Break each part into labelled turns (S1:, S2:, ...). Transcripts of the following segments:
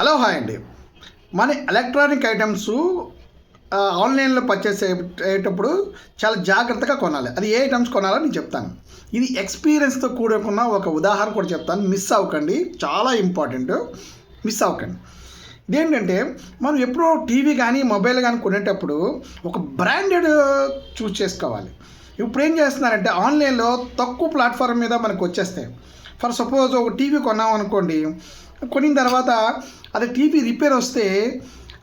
S1: Hello hi అండి. మన electronic items ఆన్లైన్లో పర్చేస్ అయ్యేటప్పుడు చాలా జాగ్రత్తగా కొనాలి. అది ఏ ఐటమ్స్ కొనాలో నేను చెప్తాను. ఇది ఎక్స్పీరియన్స్తో కూడుకున్న ఒక ఉదాహరణ కూడా చెప్తాను. మిస్ అవ్వకండి. చాలా ఇంపార్టెంట్. మిస్ అవ్వకండి. ఇదేంటంటే మనం ఎప్పుడో టీవీ కానీ మొబైల్ కానీ కొనేటప్పుడు ఒక బ్రాండెడ్ చూస్ చేసుకోవాలి. ఇప్పుడు ఏం చేస్తున్నారంటే ఆన్లైన్లో తక్కువ ప్లాట్ఫామ్ మీద మనకు వచ్చేస్తాయి. ఫర్ సపోజ్ ఒక టీవీ కొన్నాం అనుకోండి కొనిన తర్వాత అది టీవీ రిపేర్ వస్తే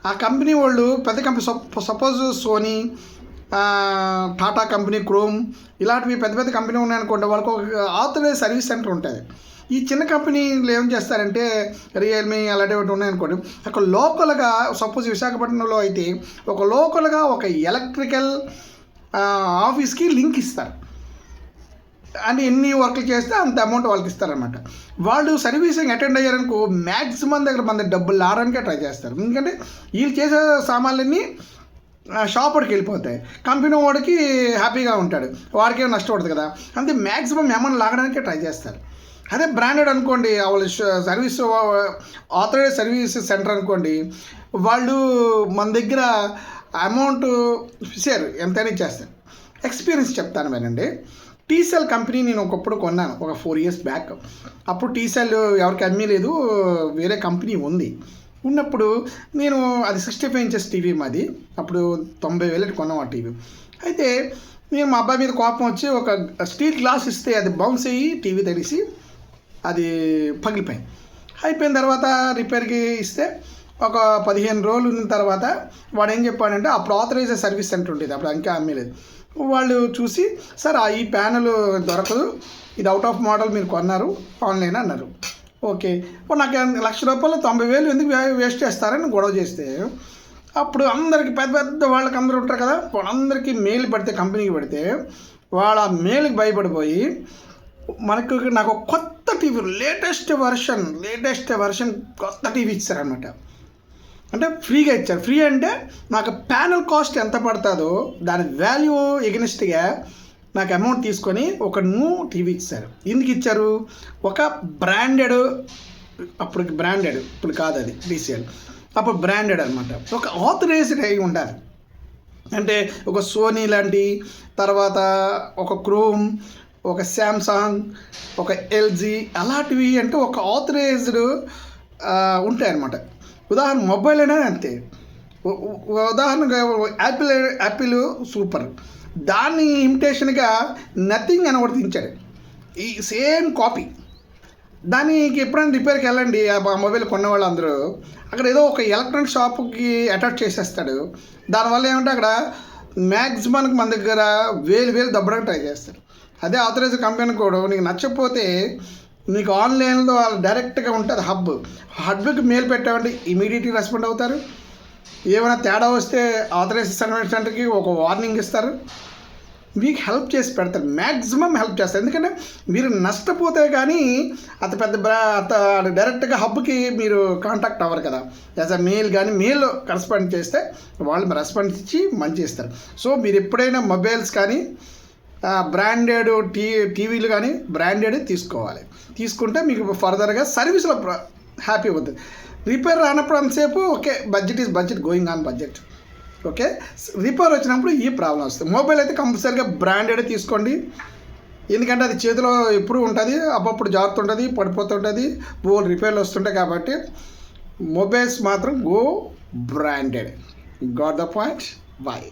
S1: ఆ కంపెనీ వాళ్ళు పెద్ద company suppose Sony Tata company Croma ఇలాంటివి పెద్ద పెద్ద కంపెనీ ఉన్నాయనుకోండి వాళ్ళకి ఒక ఆథరైజ్ సర్వీస్ సెంటర్ ఉంటుంది. ఈ చిన్న కంపెనీలు ఏం చేస్తారంటే రియల్మీ అలాంటివి ఒకటి ఉన్నాయనుకోండి అక్కడ లోకల్గా సపోజ్ విశాఖపట్నంలో అయితే ఒక లోకల్గా ఒక ఎలక్ట్రికల్ ఆఫీస్కి లింక్ ఇస్తారు. అని ఎన్ని వర్క్లు చేస్తే అంత అమౌంట్ వాళ్ళకి ఇస్తారనమాట వాళ్ళు సర్వీసింగ్ అటెండ్ అయ్యారనుకో మ్యాక్సిమం దగ్గర మన డబ్బులు లాడడానికే ట్రై చేస్తారు. ఎందుకంటే వీళ్ళు చేసే సామాన్లన్నీ షాప్కి వెళ్ళిపోతాయి. కంపెనీ వాడికి హ్యాపీగా ఉంటాడు. వాడికేం ఏం నష్టపడదు కదా. అంతే మ్యాక్సిమం అమౌంట్ లాగడానికే ట్రై చేస్తారు. అదే బ్రాండెడ్ అనుకోండి వాళ్ళ సర్వీస్ ఆథరైజ్ సర్వీస్ సెంటర్ అనుకోండి వాళ్ళు మన దగ్గర అమౌంట్ ఇచ్చారు ఎంతైనా ఇచ్చేస్తారు. ఎక్స్పీరియన్స్ చెప్తాను వినండి. టీసెల్ కంపెనీ నేను ఒకప్పుడు కొన్నాను ఒక ఫోర్ ఇయర్స్ బ్యాక్ అప్పుడు టీసెల్ ఎవరికి అమ్మలేదు వేరే కంపెనీ ఉంది. ఉన్నప్పుడు నేను అది సిక్స్టీ ఫైవ్ ఇంచెస్ టీవీ మాది. అప్పుడు తొంభై వేలకి కొన్నాం ఆ టీవీ అయితే నేను మా అబ్బాయి మీద కోపం వచ్చి ఒక స్టీల్ గ్లాస్ ఇస్తే అది బౌన్స్ అయ్యి టీవీ తెలిసి అది పగిలిపోయింది. అయిపోయిన తర్వాత రిపేర్కి ఇస్తే ఒక పదిహేను రోజులు ఉన్న తర్వాత వాడు ఏం చెప్పాడంటే అప్పుడు ఆథరైజ్ సర్వీస్ సెంటర్ ఉండేది. అప్పుడు ఇంకా అమ్మేలేదు. వాళ్ళు చూసి సార్ ఆ ఈ ప్యానల్ దొరకదు. ఇది అవుట్ ఆఫ్ మోడల్ మీరు కొన్నారు. ఆన్లైన్ అన్నారు. ఓకే. నాకు లక్ష రూపాయలు తొంభై వేలు ఎందుకు వేస్ట్ చేస్తారని గొడవ చేస్తే అప్పుడు అందరికి పెద్ద పెద్ద వాళ్ళకి అందరూ ఉంటారు కదా వాళ్ళందరికీ మెయిల్ పడితే కంపెనీకి పడితే వాళ్ళ మెయిల్కి భయపడిపోయి మనకు నాకు కొత్త TV latest version latest version కొత్త టీవీ ఇచ్చారనమాట అంటే ఫ్రీగా ఇచ్చారు. ఫ్రీ అంటే నాకు ప్యానల్ కాస్ట్ ఎంత పడుతుందో దాని వాల్యూ ఎగనిస్ట్గా నాకు అమౌంట్ తీసుకొని ఒక న్యూ టీవీ ఇచ్చారు. ఎందుకు ఇచ్చారు? ఒక బ్రాండెడ్ అప్పుడు బ్రాండెడ్ ఇప్పుడు కాదు అది డీసీఎల్ అప్పుడు బ్రాండెడ్ అనమాట ఒక ఆథరైజ్డ్ అయి ఉండాలి. అంటే ఒక సోనీ లాంటి తర్వాత ఒక క్రోమ్ ఒక శాంసంగ్ ఒక ఎల్జీ అలాంటివి అంటే ఒక ఆథరైజ్డ్ ఉంటాయన్నమాట. ఉదాహరణ మొబైల్ అయినా అంతే. ఉదాహరణగా యాపిల్ యాపిల్ సూపర్ దాన్ని ఇమిటేషన్గా నథింగ్ అని ఒకటి ఈ సేమ్ కాపీ దానికి ఎప్పుడైనా రిపేర్కి వెళ్ళండి ఆ మొబైల్ కొన్న వాళ్ళందరూ అక్కడ ఏదో ఒక ఎలక్ట్రానిక్ షాప్కి అటాచ్ చేసేస్తాడు. దానివల్ల ఏమంటే అక్కడ మ్యాక్సిమానికి మన దగ్గర వేలు వేలు దబ్బడానికి ట్రై చేస్తాడు. అదే ఆథరైజ్ కంపెనీ కూడా నీకు నచ్చకపోతే నీకు ఆన్లైన్లో వాళ్ళు డైరెక్ట్గా ఉంటుంది హబ్. హబ్కి మెయిల్ పెట్టామంటే ఇమీడియట్గా రెస్పాండ్ అవుతారు. ఏమైనా తేడా వస్తే ఆథరైజ్ సర్వీస్ సెంటర్కి ఒక వార్నింగ్ ఇస్తారు. మీకు హెల్ప్ చేసి పెడతారు. మ్యాక్సిమం హెల్ప్ చేస్తారు. ఎందుకంటే మీరు నష్టపోతే కానీ అంత పెద్ద బ్రా డైరెక్ట్గా హబ్కి మీరు కాంటాక్ట్ అవ్వరు కదా. యాజ్ అ మెయిల్ కానీ మెయిల్ కరెస్పాండ్ చేస్తే వాళ్ళు రెస్పాన్స్ ఇచ్చి మంచి ఇస్తారు సో మీరు ఎప్పుడైనా మొబైల్స్ కానీ బ్రాండెడ్ టీ టీవీలు కానీ బ్రాండెడ్ తీసుకోవాలి. తీసుకుంటే మీకు ఫర్దర్గా సర్వీస్లో హ్యాపీ అవుతుంది. రిపేర్ రానప్పుడు అంతసేపు okay budget is budget going on budget okay? Repair వచ్చినప్పుడు ఈ ప్రాబ్లం వస్తుంది. మొబైల్ అయితే కంపల్సరీగా బ్రాండెడ్ తీసుకోండి. ఎందుకంటే అది చేతిలో ఎప్పుడు ఉంటుంది అప్పుడప్పుడు జారుతుంటుంది ఉంటుంది పడిపోతుంటుంది బోల్ రిపేర్లు వస్తుంటాయి కాబట్టి మొబైల్స్ మాత్రం go branded got the point boy